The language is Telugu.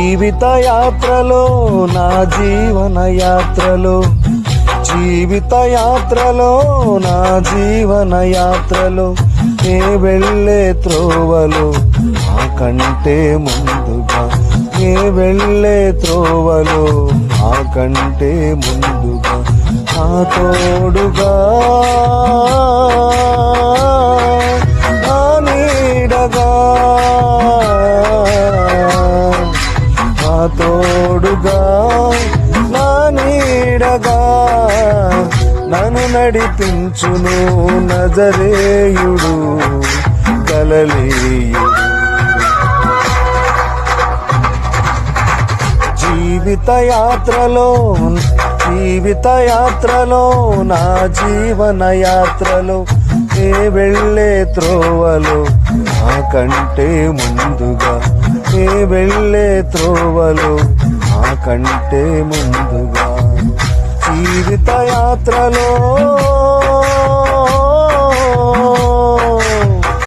జీవిత యాత్రలో నా జీవన యాత్రలో జీవిత యాత్రలో నా జీవన యాత్రలో నే వెళ్ళే త్రోవలు నాకంటే ముందుగా. నే వెళ్ళే త్రోవలు నాకంటే ముందుగా. నా తోడుగా నా నీడగా. తోడుగా నా నీడగా నన్ను నడిపించును నజరేయుడు కలలేయుడు. జీవిత యాత్రలో జీవిత యాత్రలో నా జీవన యాత్రలో కంటే వెళ్ళే త్రోవలో నాకంటే ముందుగా. ఏ వెళ్ళే త్రోవలో నాకంటే ముందుగా. జీవిత యాత్రలో